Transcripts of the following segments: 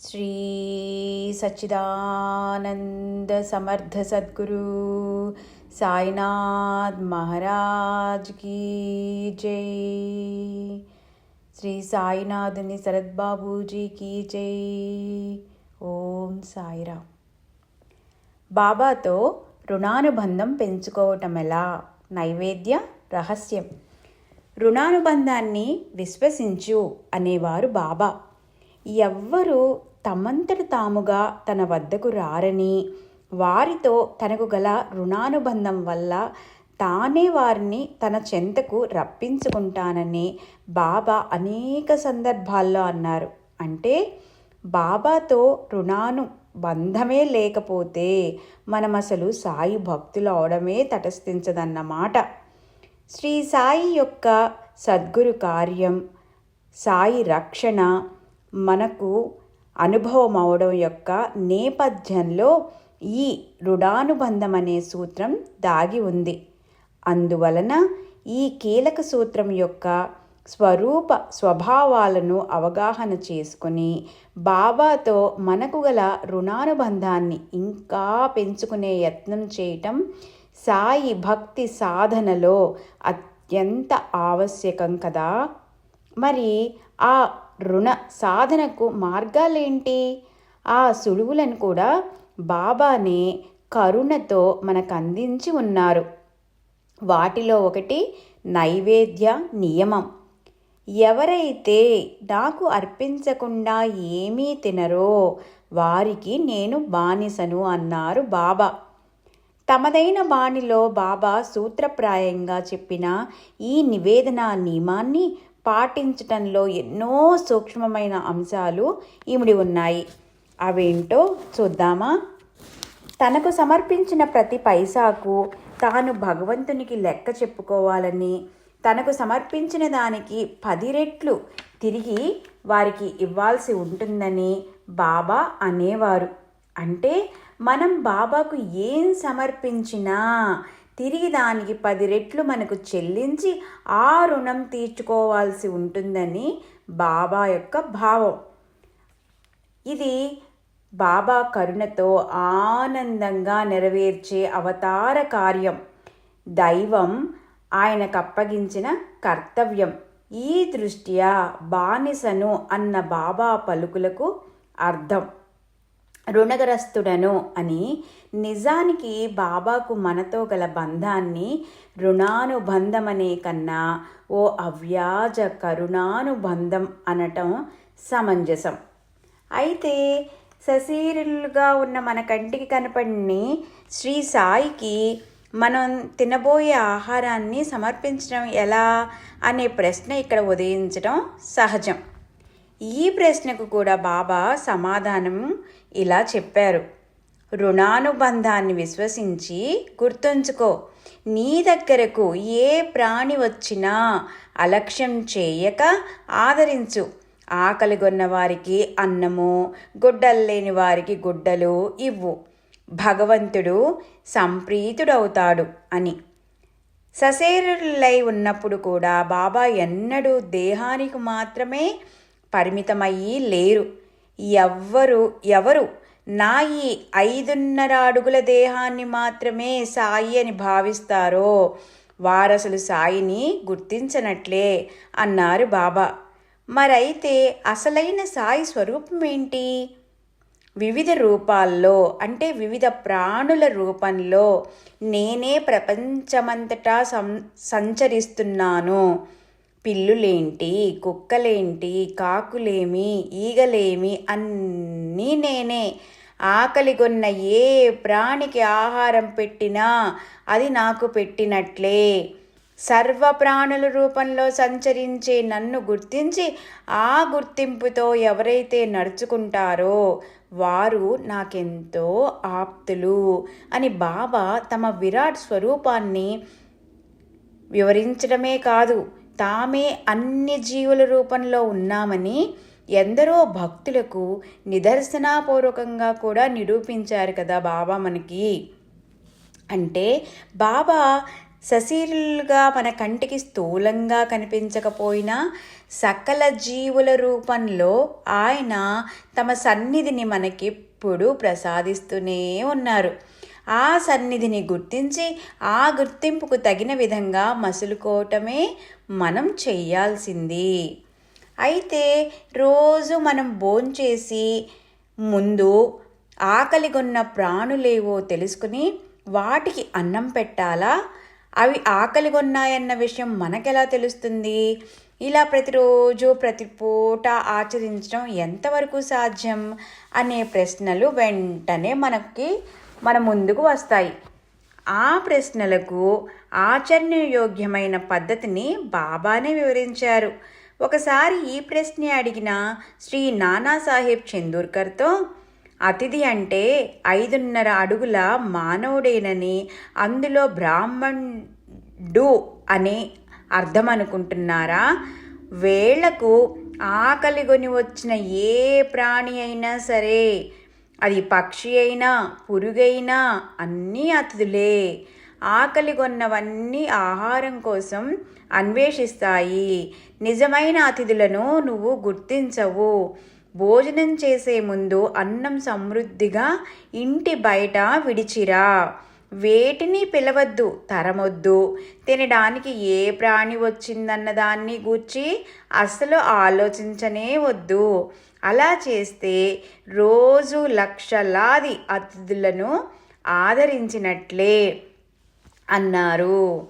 శ్రీ సచ్చిదానంద సమర్థ సద్గురు సాయినాథ్ మహారాజ్ కీ జై. శ్రీ సాయినాథుని శరద్బాబూజీ కీ జై. ఓం సాయిరా బాబాతో రుణానుబంధం పెంచుకోవటం ఎలా? నైవేద్య రహస్యం. రుణానుబంధాన్ని విశ్వసించు అనేవారు బాబా. ఎవ్వరూ తమంతట తాముగా తన వద్దకు రారని వారితో తనకు గల రుణానుబంధం వల్ల తానే వారిని తన చెంతకు రప్పించుకుంటానని బాబా అనేక సందర్భాల్లో అన్నారు. అంటే బాబాతో రుణాను బంధమే లేకపోతే మనం అసలు సాయి భక్తులు అవడమే తటస్థించదన్నమాట. శ్రీ సాయి యొక్క సద్గురు కార్యం సాయి రక్షణ మనకు అనుభవం అవడం యొక్క నేపథ్యంలో ఈ రుణానుబంధం అనే సూత్రం దాగి ఉంది. అందువలన ఈ కీలక సూత్రం యొక్క స్వరూప స్వభావాలను అవగాహన చేసుకుని బాబాతో మనకు గల రుణానుబంధాన్ని ఇంకా పెంచుకునే యత్నం చేయటం సాయి భక్తి సాధనలో అత్యంత ఆవశ్యకం కదా. మరి ఆ రుణ సాధనకు మార్గాలేంటి? ఆ సులువులను కూడా బాబానే కరుణతో మనకు అందించి ఉన్నారు. వాటిలో ఒకటి నైవేద్య నియమం. ఎవరైతే నాకు అర్పించకుండా ఏమీ తినరో వారికి నేను బానిసను అన్నారు బాబా. తమదైన బాణిలో బాబా సూత్రప్రాయంగా చెప్పిన ఈ నివేదన నియమాన్ని పాటించటంలో ఎన్నో సూక్ష్మమైన అంశాలు ఇమిడి ఉన్నాయి. అవేంటో చూద్దామా? తనకు సమర్పించిన ప్రతి పైసాకు తాను భగవంతునికి లెక్క చెప్పుకోవాలని తనకు సమర్పించిన దానికి పది రెట్లు తిరిగి వారికి ఇవ్వాల్సి ఉంటుందని బాబా అనేవారు. అంటే మనం బాబాకు ఏం సమర్పించినా తిరిగి దానికి పది రెట్లు మనకు చెల్లించి ఆ రుణం తీర్చుకోవాల్సి ఉంటుందని బాబా యొక్క భావం. ఇది బాబా కరుణతో ఆనందంగా నెరవేర్చే అవతార కార్యం. దైవం ఆయనకు అప్పగించిన కర్తవ్యం. ఈ దృష్ట్యా బానిసను అన్న బాబా పలుకులకు అర్థం. రుణగ్రస్తుడను అని నిజానికి బాబాకు మనతో గల బంధాన్ని రుణానుబంధమనే కన్నా ఓ అవ్యాజ కరుణానుబంధం అనటం సమంజసం. అయితే సశీరులుగా ఉన్న మన కంటికి కనపడిని శ్రీ సాయికి మనం తినబోయే ఆహారాన్ని సమర్పించడం ఎలా అనే ప్రశ్న ఇక్కడ ఉదయించడం సహజం. ఈ ప్రశ్నకు కూడా బాబా సమాధానం ఇలా చెప్పారు. రుణానుబంధాన్ని విశ్వసించి గుర్తుంచుకో నీ దగ్గరకు ఏ ప్రాణి వచ్చినా అలక్ష్యం చేయక ఆదరించు. ఆకలిగొన్న వారికి అన్నము గుడ్డలు లేని వారికి గుడ్డలు ఇవ్వు. భగవంతుడు సంప్రీతుడవుతాడు అని. సశరీరులై ఉన్నప్పుడు కూడా బాబా ఎన్నడూ దేహానికి మాత్రమే పరిమితమయ్యి లేరు. ఎవ్వరు ఎవరు? నా ఈ ఐదున్నర అడుగుల దేహాన్ని మాత్రమే సాయి అని భావిస్తారో? వారసలు సాయిని గుర్తించనట్లే అన్నారు బాబా. మరైతే అసలైన సాయి స్వరూపం ఏంటి? వివిధ రూపాల్లో అంటే వివిధ ప్రాణుల రూపంలో నేనే ప్రపంచమంతటా సం సంచరిస్తున్నాను. పిల్లులేంటి కుక్కలేంటి కాకులేమి ఈగలేమి అన్నీ నేనే. ఆకలిగొన్న ఏ ప్రాణికి ఆహారం పెట్టినా అది నాకు పెట్టినట్లే. సర్వ ప్రాణుల రూపంలో సంచరించే నన్ను గుర్తించి ఆ గుర్తింపుతో ఎవరైతే నడుచుకుంటారో వారు నాకెంతో ఆప్తులు అని బాబా తమ విరాట్ స్వరూపాన్ని వివరించడమే కాదు తామే అన్ని జీవుల రూపంలో ఉన్నామని ఎందరో భక్తులకు నిదర్శనాపూర్వకంగా కూడా నిరూపించారు కదా బాబా మనకి. అంటే బాబా సశీలుగా మన కంటికి స్థూలంగా కనిపించకపోయినా సకల జీవుల రూపంలో ఆయన తమ సన్నిధిని మనకిప్పుడు ప్రసాదిస్తూనే ఉన్నారు. ఆ సన్నిధిని గుర్తించి ఆ గుర్తింపుకు తగిన విధంగా మసులుకోవటమే మనం చేయాల్సింది. అయితే రోజు మనం భోంచేసి ముందు ఆకలిగొన్న ప్రాణులేవో తెలుసుకుని వాటికి అన్నం పెట్టాలా? అవి ఆకలిగొన్నాయన్న విషయం మనకెలా తెలుస్తుంది? ఇలా ప్రతిరోజు ప్రతి పూట ఆచరించడం ఎంతవరకు సాధ్యం? అనే ప్రశ్నలు వెంటనే మనకి మన ముందుకు వస్తాయి. ఆ ప్రశ్నలకు ఆచరణయోగ్యమైన పద్ధతిని బాబానే వివరించారు. ఒకసారి ఈ ప్రశ్న అడిగిన శ్రీ నానాసాహెబ్ చందూర్కర్తో అతిథి అంటే ఐదున్నర అడుగుల మానవుడేనని అందులో బ్రాహ్మణుడు అనే అర్థం అనుకుంటున్నారా వేళ్ళకు ఆకలిగొని వచ్చిన ఏ ప్రాణి అయినా సరే అది పక్షి అయినా పురుగైనా అన్నీ అతిథులే. ఆకలిగొన్నవన్నీ ఆహారం కోసం అన్వేషిస్తాయి. నిజమైన అతిథులను నువ్వు గుర్తించవు. భోజనం చేసే ముందు అన్నం సమృద్ధిగా ఇంటి బయట విడిచిరా. వేటిని పిలవద్దు తరమొద్దు. తినడానికి ఏ ప్రాణి వచ్చిందన్న దాన్ని గూర్చి అసలు ఆలోచించనే వద్దు. అలా చేస్తే రోజు లక్షలాది అతిథులను ఆదరించినట్లే అన్నారు.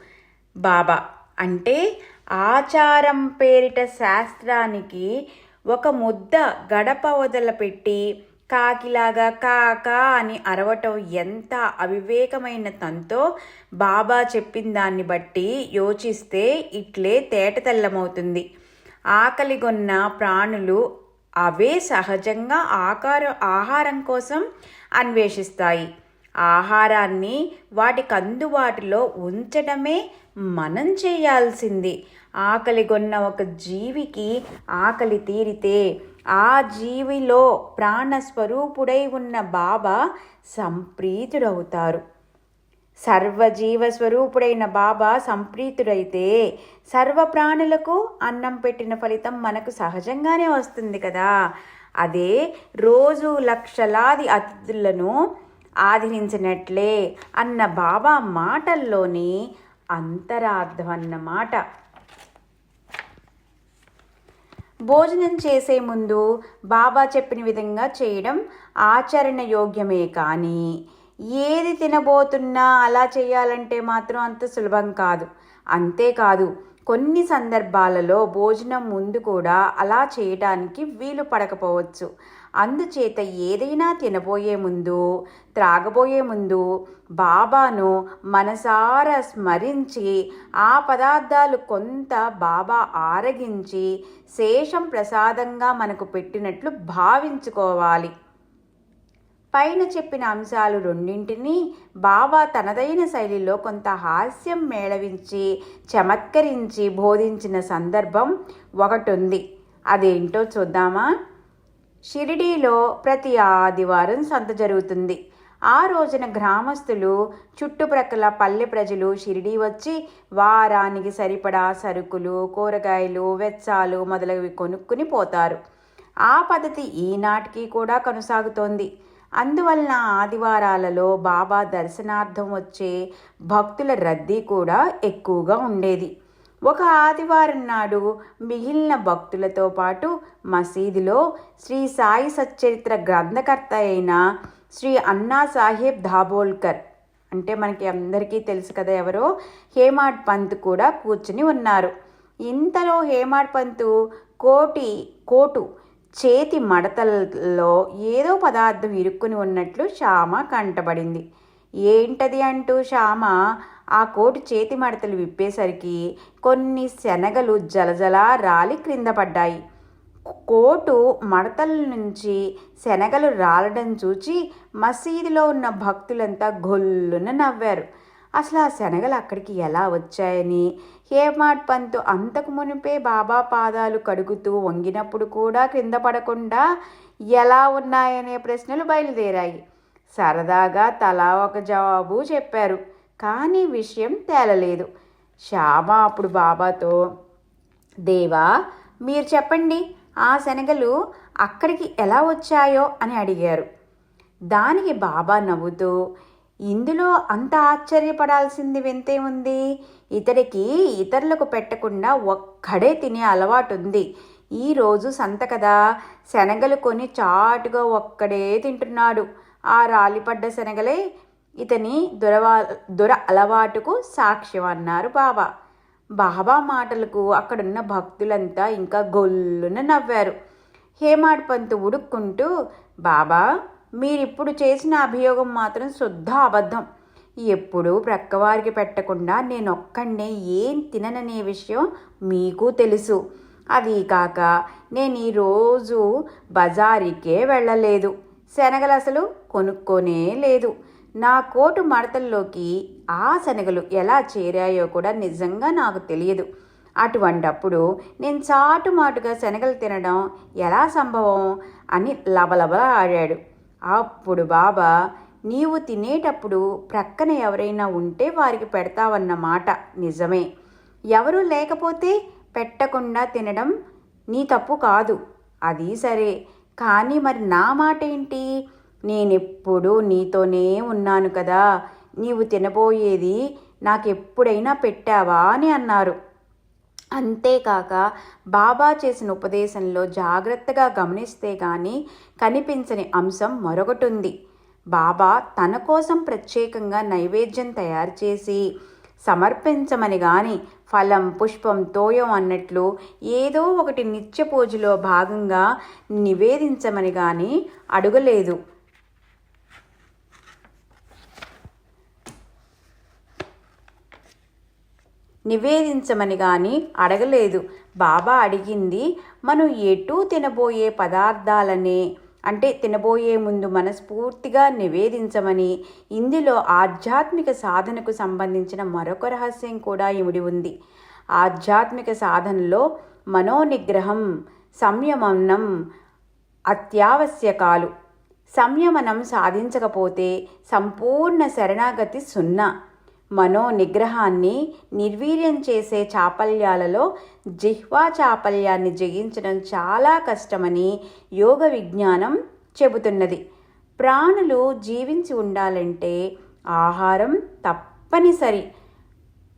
బాబా అంటే ఆచారం పేరిట శాస్త్రానికి ఒక ముద్ద గడప వదలపెట్టి కాకిలాగా కాకా అని అరవటం ఎంత అవివేకమైన తంతో బాబా చెప్పిన దాన్ని బట్టి యోచిస్తే ఇట్లే తేటతెల్లమవుతుంది. ఆకలిగొన్న ప్రాణులు అవే సహజంగా ఆకార ఆహారం కోసం అన్వేషిస్తాయి. ఆహారాన్ని వాటికి అందుబాటులో ఉంచడమే మనం చేయాల్సింది. ఆకలిగొన్న ఒక జీవికి ఆకలి తీరితే ఆ జీవిలో ప్రాణస్వరూపుడై ఉన్న బాబా సంప్రీతుడవుతారు. సర్వజీవ స్వరూపుడైన బాబా సంప్రీతుడైతే సర్వ ప్రాణులకు అన్నం పెట్టిన ఫలితం మనకు సహజంగానే వస్తుంది కదా. అదే రోజు లక్షలాది అతిథులను ఆదరించినట్లే అన్న బాబా మాటల్లోని అంతరార్థం అన్నమాట. భోజనం చేసే ముందు బాబా చెప్పిన విధంగా చేయడం ఆచరణ యోగ్యమే కానీ ఏది తినబోతున్నా అలా చేయాలంటే మాత్రం అంత సులభం కాదు. అంతేకాదు కొన్ని సందర్భాలలో భోజనం ముందు కూడా అలా చేయడానికి వీలు పడకపోవచ్చు. అందుచేత ఏదైనా తినబోయే ముందు త్రాగబోయే ముందు బాబాను మనసారా స్మరించి ఆ పదార్థాలు కొంత బాబా ఆరగించి శేషం ప్రసాదంగా మనకు పెట్టినట్లు భావించుకోవాలి. పైన చెప్పిన అంశాలు రెండింటినీ బాబా తనదైన శైలిలో కొంత హాస్యం మేళవించి చమత్కరించి బోధించిన సందర్భం ఒకటి ఉంది అదేంటో చూద్దామా? షిరిడీలో ప్రతి ఆదివారం సంత జరుగుతుంది. ఆ రోజున గ్రామస్తులు చుట్టుప్రక్కల పల్లె ప్రజలు షిరిడీ వచ్చి వారానికి సరిపడా సరుకులు కూరగాయలు వెచ్చాలు మొదలవి కొనుక్కుని పోతారు. ఆ పద్ధతి ఈనాటికి కూడా కొనసాగుతోంది. అందువలన ఆదివారాలలో బాబా దర్శనార్థం వచ్చే భక్తుల రద్దీ కూడా ఎక్కువగా ఉండేది. ఒక ఆదివారం నాడు మిగిలిన భక్తులతో పాటు మసీదులో శ్రీ సాయి సచ్చరిత్ర గ్రంథకర్త అయిన శ్రీ అన్నా సాహెబ్ ధాబోల్కర్ అంటే మనకి అందరికీ తెలుసు కదా ఎవరో హేమాడ్ పంత్ కూడా కూర్చుని ఉన్నారు. ఇంతలో హేమాడ్ పంతు కోటి కోటు చేతి మడతల్లో ఏదో పదార్థం ఇరుక్కుని ఉన్నట్లు శ్యామ కంటబడింది ఏంటది అంటూ శ్యామ ఆ కోటు చేతి మడతలు విప్పేసరికి కొన్ని శనగలు జలజలా రాలి క్రింద పడ్డాయి. కోటు మడతల నుంచి శనగలు రాలడం చూచి మసీదులో ఉన్న భక్తులంతా గొల్లున నవ్వారు. అసలు ఆ శనగలు అక్కడికి ఎలా వచ్చాయని హేమాడ్ పంతు అంతకు మునిపే బాబా పాదాలు కడుగుతూ వంగినప్పుడు కూడా క్రింద పడకుండా ఎలా ఉన్నాయనే ప్రశ్నలు బయలుదేరాయి. సరదాగా తలా ఒక జవాబు చెప్పారు. కానీ విషయం తేలలేదు. శ్యామ అప్పుడు బాబాతో దేవా మీరు చెప్పండి ఆ శనగలు అక్కడికి ఎలా వచ్చాయో? అని అడిగారు. దానికి బాబా నవ్వుతూ ఇందులో అంత ఆశ్చర్యపడాల్సింది వింతే ఉంది ఇతడికి ఇతరులకు పెట్టకుండా ఒక్కడే తినే అలవాటు ఉంది ఈరోజు సంత కదా శనగలు కొని చాటుగా ఒక్కడే తింటున్నాడు. ఆ రాలిపడ్డ శనగలే ఇతని దురవా దుర అలవాటుకు సాక్ష్యం అన్నారు బాబా. బాబా మాటలకు అక్కడున్న భక్తులంతా ఇంకా గొల్లున నవ్వారు. హేమాడ్ పంతు ఉడుక్కుంటూ బాబా మీరిప్పుడు చేసిన అభియోగం మాత్రం శుద్ధ అబద్ధం. ఎప్పుడూ ప్రక్కవారికి పెట్టకుండా నేనొక్కడే ఏం తినననే విషయం మీకు తెలుసు. అది కాక నేను ఈరోజు బజారీకే వెళ్ళలేదు. శనగలు అసలు కొనుక్కోనే లేదు. నా కోటు మడతల్లోకి ఆ శనగలు ఎలా చేరాయో కూడా నిజంగా నాకు తెలియదు. అటువంటప్పుడు నేను చాటుమాటుగా శనగలు తినడం ఎలా సంభవం అని లబలబల ఆడాడు. అప్పుడు బాబా నీవు తినేటప్పుడు ప్రక్కన ఎవరైనా ఉంటే వారికి పెడతావన్న మాట నిజమే. ఎవరూ లేకపోతే పెట్టకుండా తినడం నీ తప్పు కాదు. అది సరే. కానీ మరి నా మాట ఏంటి? నేనెప్పుడూ నీతోనే ఉన్నాను కదా. నీవు తినబోయేది నాకెప్పుడైనా పెట్టావా అని అన్నారు. అంతేకాక బాబా చేసిన ఉపదేశంలో జాగ్రత్తగా గమనిస్తే కానీ కనిపించని అంశం మరొకటి ఉంది బాబా తన కోసం ప్రత్యేకంగా నైవేద్యం తయారు చేసి సమర్పించమని గాని ఫలం పుష్పం తోయం అన్నట్లు ఏదో ఒకటి నిత్య పూజలో భాగంగా నివేదించమని గాని అడగలేదు. నివేదించమని కానీ అడగలేదు. బాబా అడిగింది మనం ఎటూ తినబోయే పదార్థాలనే? అంటే తినబోయే ముందు మనస్ఫూర్తిగా నివేదించమని. ఇందులో ఆధ్యాత్మిక సాధనకు సంబంధించిన మరొక రహస్యం కూడా ఇమిడి ఉంది. ఆధ్యాత్మిక సాధనలో మనోనిగ్రహం సంయమనం అత్యావశ్యకాలు. సంయమనం సాధించకపోతే సంపూర్ణ శరణాగతి సున్నా. మనో నిగ్రహాన్ని నిర్వీర్యం చేసే చాపల్యాలలో జిహ్వా చాపల్యాన్ని జయించడం చాలా కష్టమని యోగ విజ్ఞానం చెబుతున్నది. ప్రాణులు జీవించి ఉండాలంటే ఆహారం తప్పనిసరి.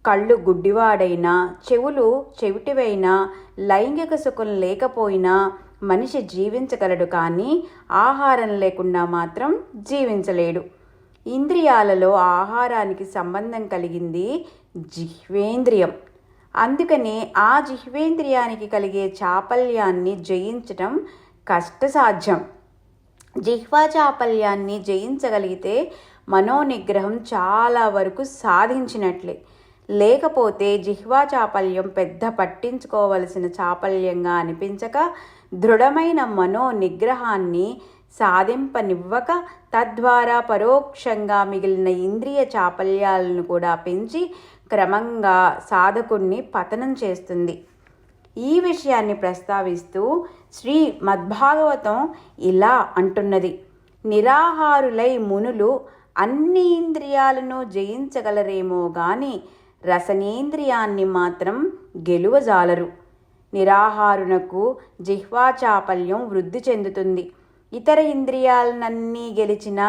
కళ్ళు గుడ్డివాడైనా చెవులు చెవిటివైనా లైంగిక సుఖం లేకపోయినా మనిషి జీవించగలడు కానీ ఆహారం లేకుండా మాత్రం జీవించలేడు. ఇంద్రియాలలో ఆహారానికి సంబంధం కలిగింది జిహ్వేంద్రియం. అందుకనే ఆ జిహ్వేంద్రియానికి కలిగే చాపల్యాన్ని జయించటం కష్టసాధ్యం. జిహ్వా చాపల్యాన్ని జయించగలిగితే మనోనిగ్రహం చాలా వరకు సాధించినట్లే. లేకపోతే జిహ్వా చాపల్యం పెద్ద పట్టించుకోవలసిన చాపల్యంగా అనిపించక దృఢమైన మనో నిగ్రహాన్ని సాధింపనివ్వక తద్వారా పరోక్షంగా మిగిలిన ఇంద్రియ చాపల్యాలను కూడా పెంచి క్రమంగా సాధకుణ్ణి పతనం చేస్తుంది. ఈ విషయాన్ని ప్రస్తావిస్తూ శ్రీ మద్భాగవతం ఇలా అంటున్నది. నిరాహారులై మునులు అన్ని ఇంద్రియాలను జయించగలరేమో గాని రసనేంద్రియాన్ని మాత్రం గెలువజాలరు. నిరాహారునకు జిహ్వాచాపల్యం వృద్ధి చెందుతుంది. ఇతర ఇంద్రియాలన్నీ గెలిచిన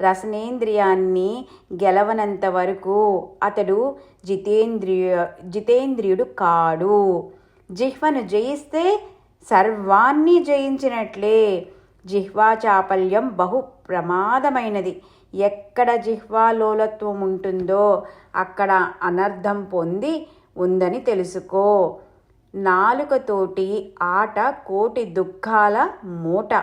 రసనేంద్రియాన్ని గెలవనంత వరకు అతడు జితేంద్రియ జితేంద్రియుడు కాడు. జిహ్వను జయిస్తే సర్వాన్ని జయించినట్లే. జిహ్వా చాపల్యం బహు ప్రమాదమైనది. ఎక్కడ జిహ్వాలోలత్వం ఉంటుందో అక్కడ అనర్థం పొంది ఉందని తెలుసుకో. నాలుకతోటి ఆట కోటి దుఃఖాల మూట.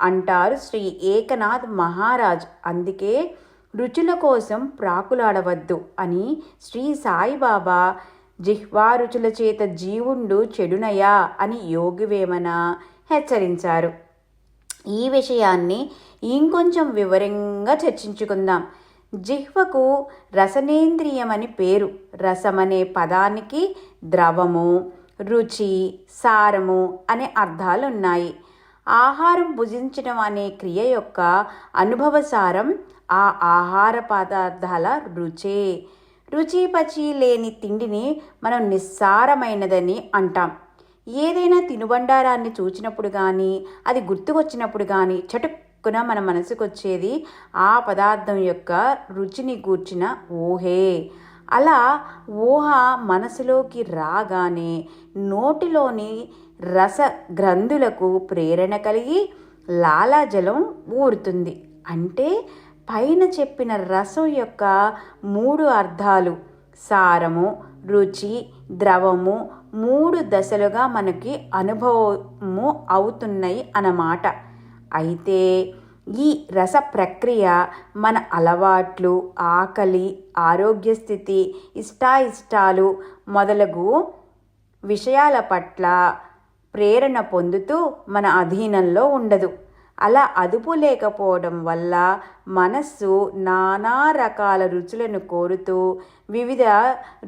అంటారు శ్రీ ఏకనాథ్ మహారాజ్. అందుకే రుచుల కోసం ప్రాకులాడవద్దు అని శ్రీ సాయిబాబా జిహ్వా రుచుల చేత జీవుండు చెడునయా అని యోగివేమన హెచ్చరించారు. ఈ విషయాన్ని ఇంకొంచెం వివరంగా చర్చించుకుందాం. జిహ్వకు రసనేంద్రియమని పేరు. రసమనే పదానికి ద్రవము రుచి సారము అనే అర్థాలున్నాయి. ఆహారం భుజించడం అనే క్రియ యొక్క అనుభవసారం ఆ ఆహార పదార్థాల రుచే. రుచి పచి లేని తిండిని మనం నిస్సారమైనదని అంటాం. ఏదైనా తినుబండారాన్ని చూచినప్పుడు కానీ అది గుర్తుకొచ్చినప్పుడు కానీ చటుక్కున మన మనసుకొచ్చేది ఆ పదార్థం యొక్క రుచిని గూర్చిన ఊహే. అలా ఊహ మనసులోకి రాగానే నోటిలోని రస గ్రంథులకు ప్రేరణ కలిగి లాలాజలం ఊరుతుంది. అంటే పైన చెప్పిన రసం యొక్క మూడు అర్థాలు సారము రుచి ద్రవము మూడు దశలుగా మనకి అనుభవము అవుతున్నాయి అన్నమాట. అయితే ఈ రస ప్రక్రియ మన అలవాట్లు ఆకలి ఆరోగ్య స్థితి ఇష్టాయిష్టాలు మొదలగు విషయాల పట్ల ప్రేరణ పొందుతూ మన అధీనంలో ఉండదు. అలా అదుపు లేకపోవడం వల్ల మనస్సు నానా రకాల రుచులను కోరుతూ వివిధ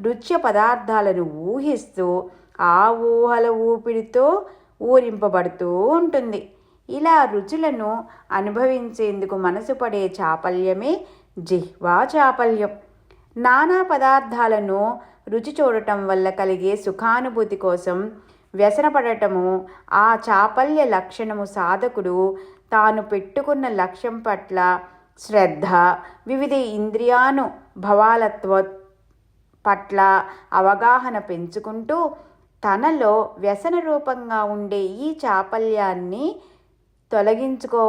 రుచ్య పదార్థాలను ఊహిస్తూ ఆ ఊహల ఊపిడితో ఊరింపబడుతూ ఉంటుంది. ఇలా రుచులను అనుభవించేందుకు మనసు పడే చాపల్యమే జిహ్వా చాపల్యం. నానా పదార్థాలను రుచి చూడటం వల్ల కలిగే సుఖానుభూతి కోసం వ్యసనపడటము ఆ చాపల్య లక్షణము సాధకుడు తాను పెట్టుకున్న లక్ష్యం పట్ల శ్రద్ధ వివిధ ఇంద్రియాను భవాలత్వ పట్ల అవగాహన పెంచుకుంటూ తనలో వ్యసన రూపంగా ఉండే ఈ చాపల్యాన్ని తొలగించుకో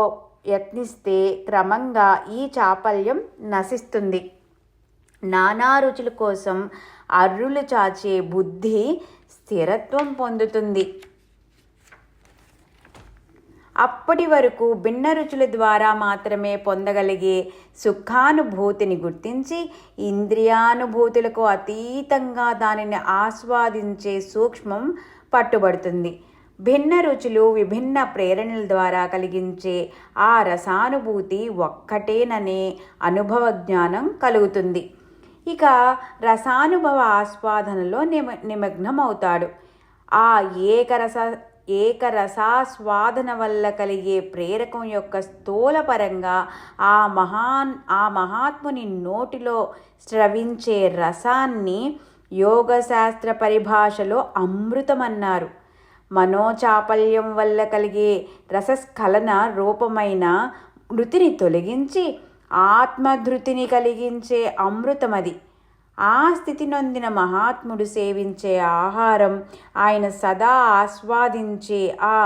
యత్నిస్తే క్రమంగా ఈ చాపల్యం నశిస్తుంది. నానా రుచుల కోసం అర్రులు చాచే బుద్ధి స్థిరత్వం పొందుతుంది. అప్పటి వరకు భిన్న రుచుల ద్వారా మాత్రమే పొందగలిగే సుఖానుభూతిని గుర్తించి ఇంద్రియానుభూతులకు అతీతంగా దానిని ఆస్వాదించే సూక్ష్మం పట్టుబడుతుంది. భిన్న రుచులు విభిన్న ప్రేరణల ద్వారా కలిగించే ఆ రసానుభూతి ఒక్కటేననే అనుభవ జ్ఞానం కలుగుతుంది. ఇక రసానుభవ ఆస్వాదనలో నిమ నిమగ్నమవుతాడు. ఆ ఏకరస ఏకరసాస్వాదన వల్ల కలిగే ప్రేరకం యొక్క స్థూలపరంగా ఆ మహాన్ ఆ మహాత్ముని నోటిలో స్రవించే రసాన్ని యోగశాస్త్ర పరిభాషలో అమృతమన్నారు. మనోచాపల్యం వల్ల కలిగే రసస్ఖలన రూపమైన మృతిని తొలగించి ఆత్మధృతిని కలిగించే అమృతమది. ఆ స్థితి నొందిన మహాత్ముడు సేవించే ఆహారం ఆయన సదా ఆస్వాదించే ఆ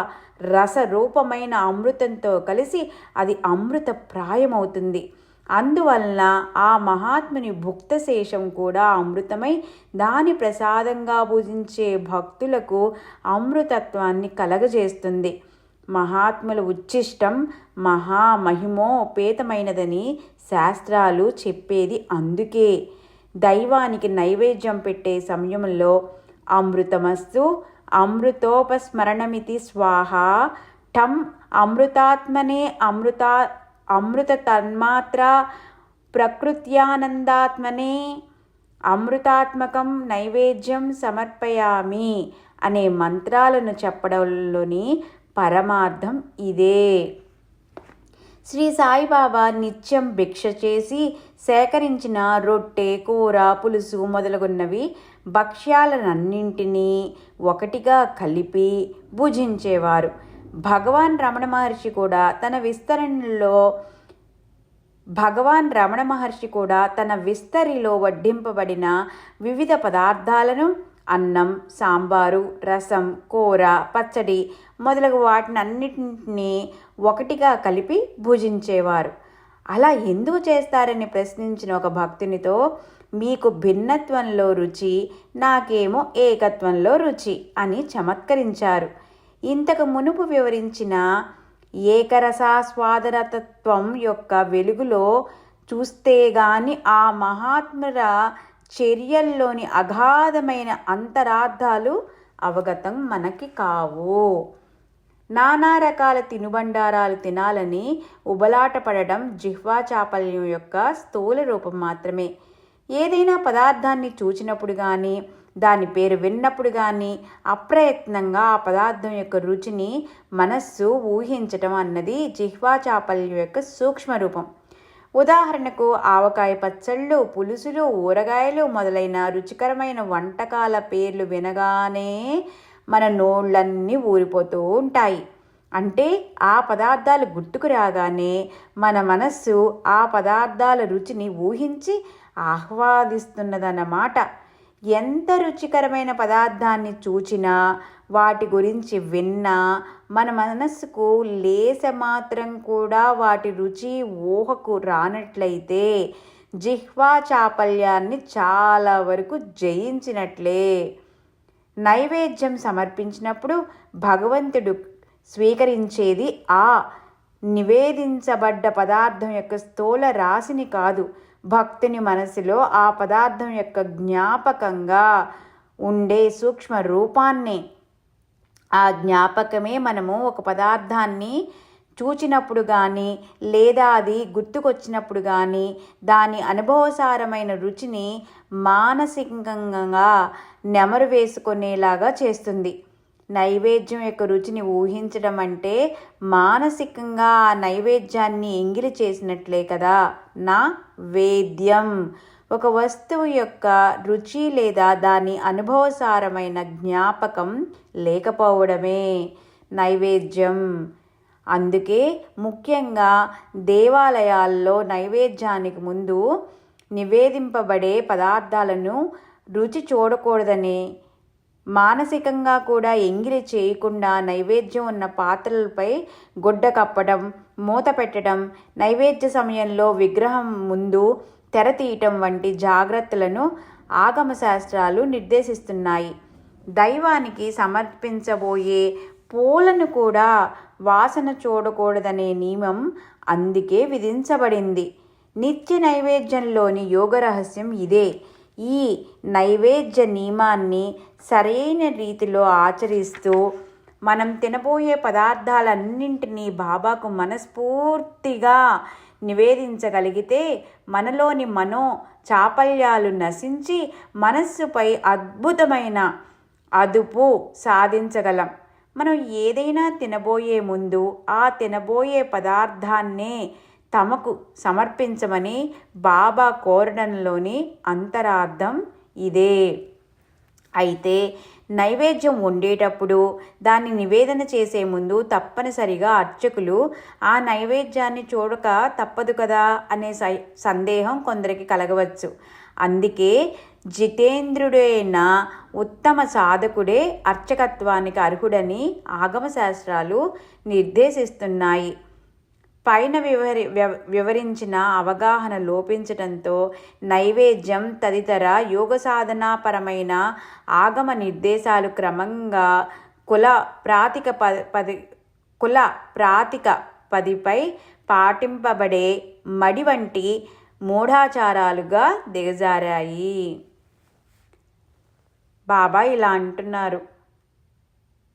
రసరూపమైన అమృతంతో కలిసి అది అమృత ప్రాయమవుతుంది అందువలన ఆ మహాత్ముని భుక్తశేషం కూడా అమృతమై దాని ప్రసాదంగా పూజించే భక్తులకు అమృతత్వాన్ని కలగజేస్తుంది. మహాత్ముల ఉచ్ఛిష్టం మహామహిమోపేతమైనదని శాస్త్రాలు చెప్పేది అందుకే. దైవానికి నైవేద్యం పెట్టే సమయంలో అమృతమస్తు అమృతోపస్మరణమితి స్వాహ టం అమృతాత్మనే అమృతా అమృత తన్మాత్ర ప్రకృత్యానందాత్మనే అమృతాత్మకం నైవేద్యం సమర్పయామి అనే మంత్రాలను చెప్పడంలోని పరమార్థం ఇదే. శ్రీ సాయిబాబా నిత్యం భిక్ష చేసి సేకరించిన రొట్టె కూర పులుసు మొదలగున్నవి భక్ష్యాలనన్నింటినీ ఒకటిగా కలిపి భుజించేవారు. భగవాన్ రమణ మహర్షి కూడా తన విస్తరణలో భగవాన్ రమణ మహర్షి కూడా తన విస్తరిలో వడ్డింపబడిన వివిధ పదార్థాలను అన్నం సాంబారు రసం కూర పచ్చడి మొదలగు వాటిని అన్నింటినీ ఒకటిగా కలిపి భుజించేవారు. అలా ఎందుకు చేస్తారని ప్రశ్నించిన ఒక భక్తునితో మీకు భిన్నత్వంలో రుచి నాకేమో ఏకత్వంలో రుచి అని చమత్కరించారు. ఇంతకు మునుపు వివరించిన ఏకరసాస్వాదనతత్వం యొక్క వెలుగులో చూస్తే గాని ఆ మహాత్ముల చర్యల్లోని అగాధమైన అంతరార్థాలు అవగతం మనకి కావు. నానా రకాల తినుబండారాలు తినాలని ఉబలాట పడడం జిహ్వా చాపల్యం యొక్క స్థూల రూపం మాత్రమే. ఏదైనా పదార్థాన్ని చూచినప్పుడు కానీ దాని పేరు విన్నప్పుడు కానీ అప్రయత్నంగా ఆ పదార్థం యొక్క రుచిని మనస్సు ఊహించటం అన్నది జిహ్వా చాపల్యం యొక్క సూక్ష్మ రూపం. ఉదాహరణకు ఆవకాయ పచ్చళ్ళు పులుసులు ఊరగాయలు మొదలైన రుచికరమైన వంటకాల పేర్లు వినగానే మన నోళ్ళన్నీ ఊరిపోతూ ఉంటాయి. అంటే ఆ పదార్థాలు గుర్తుకు రాగానే మన మనస్సు ఆ పదార్థాల రుచిని ఊహించి ఆహ్వాదిస్తున్నదన్నమాట. ఎంత రుచికరమైన పదార్థాన్ని చూచినా వాటి గురించి విన్నా మన మనస్సుకు లేస మాత్రం కూడా వాటి రుచి ఊహకు రానట్లయితే జిహ్వా చాపల్యాన్ని చాలా వరకు జయించినట్లే. నైవేద్యం సమర్పించినప్పుడు భగవంతుడు స్వీకరించేది ఆ నివేదించబడ్డ పదార్థం యొక్క స్థూల రాశిని కాదు భక్తుని మనసులో ఆ పదార్థం యొక్క జ్ఞాపకంగా ఉండే సూక్ష్మ రూపాన్ని. ఆ జ్ఞాపకమే మనము ఒక పదార్థాన్ని చూచినప్పుడు కానీ లేదా అది గుర్తుకొచ్చినప్పుడు కానీ దాని అనుభవసారమైన రుచిని మానసికంగా నెమరు వేసుకునేలాగా చేస్తుంది. నైవేద్యం యొక్క రుచిని ఊహించడం అంటే మానసికంగా ఆ నైవేద్యాన్ని ఎంగిలి చేసినట్లే కదా? నా వేద్యం. ఒక వస్తువు యొక్క రుచి లేదా దాని అనుభవసారమైన జ్ఞాపకం లేకపోవడమే నైవేద్యం. అందుకే ముఖ్యంగా దేవాలయాల్లో నైవేద్యానికి ముందు నివేదింపబడే పదార్థాలను రుచి చూడకూడదని మానసికంగా కూడా ఎంగిలి చేయకుండా నైవేద్యం ఉన్న పాత్రలపై గుడ్డ కప్పడం మూత పెట్టడం నైవేద్య సమయంలో విగ్రహం ముందు తెర తీయటం వంటి జాగ్రత్తలను ఆగమ శాస్త్రాలు నిర్దేశిస్తున్నాయి. దైవానికి సమర్పించబోయే పూలను కూడా వాసన చూడకూడదనే నియమం అందుకే విధించబడింది. నిత్య నైవేద్యంలోని యోగ రహస్యం ఇదే. ఈ నైవేద్య నియమాన్ని సరైన రీతిలో ఆచరిస్తూ మనం తినబోయే పదార్థాలన్నింటినీ బాబాకు మనస్ఫూర్తిగా నివేదించగలిగితే మనలోని మనో చాపల్యాలు నశించి మనస్సుపై అద్భుతమైన అదుపు సాధించగలం. మనం ఏదైనా తినబోయే ముందు ఆ తినబోయే పదార్థాన్నే తమకు సమర్పించమని బాబా కోరడంలోని అంతరార్థం ఇదే. అయితే నైవేద్యం వండేటప్పుడు దాన్ని నివేదన చేసే ముందు తప్పనిసరిగా అర్చకులు ఆ నైవేద్యాన్ని చూడక తప్పదు కదా అనే సందేహం కొందరికి కలగవచ్చు. అందుకే జితేంద్రుడైన ఉత్తమ సాధకుడే అర్చకత్వానికి అర్హుడని ఆగమశాస్త్రాలు నిర్దేశిస్తున్నాయి. పైన వివరి వివరించిన అవగాహన లోపించటంతో నైవేద్యం తదితర యోగ సాధనాపరమైన ఆగమ నిర్దేశాలు క్రమంగా కుల ప్రాతిక పది కుల ప్రాతిక పదిపై పాటింపబడే మడి వంటి మూఢాచారాలుగా దిగజారాయి. బాబా ఇలా అంటున్నారు.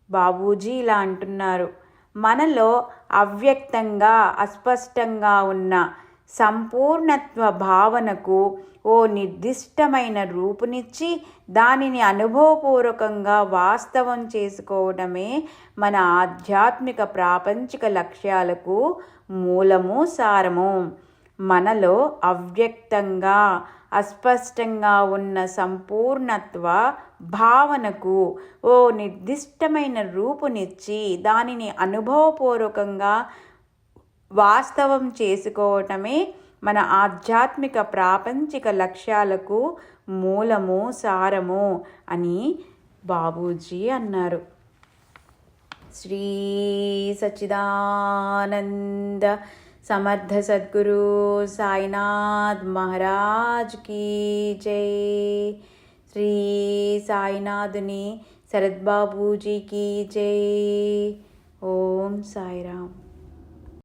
బాబూజీ ఇలా అంటున్నారు. మనలో అవ్యక్తంగా అస్పష్టంగా ఉన్న సంపూర్ణత్వ భావనకు ఓ నిర్దిష్టమైన రూపునిచ్చి దానిని అనుభవపూర్వకంగా వాస్తవం చేసుకోవడమే మన ఆధ్యాత్మిక ప్రాపంచిక లక్ష్యాలకు మూలము సారము. మనలో అవ్యక్తంగా అస్పష్టంగా ఉన్న సంపూర్ణత్వ భావనకు ఓ నిర్దిష్టమైన రూపునిచ్చి దానిని అనుభవపూర్వకంగా వాస్తవం చేసుకోవటమే మన ఆధ్యాత్మిక ప్రాపంచిక లక్ష్యాలకు మూలము సారము అని బాబూజీ అన్నారు. శ్రీ సచిదానంద समर्थ सद्गुरु साईनाथ महाराज की जय। श्री साईनाथनी शरद बाबू जी की जय। ओम साई राम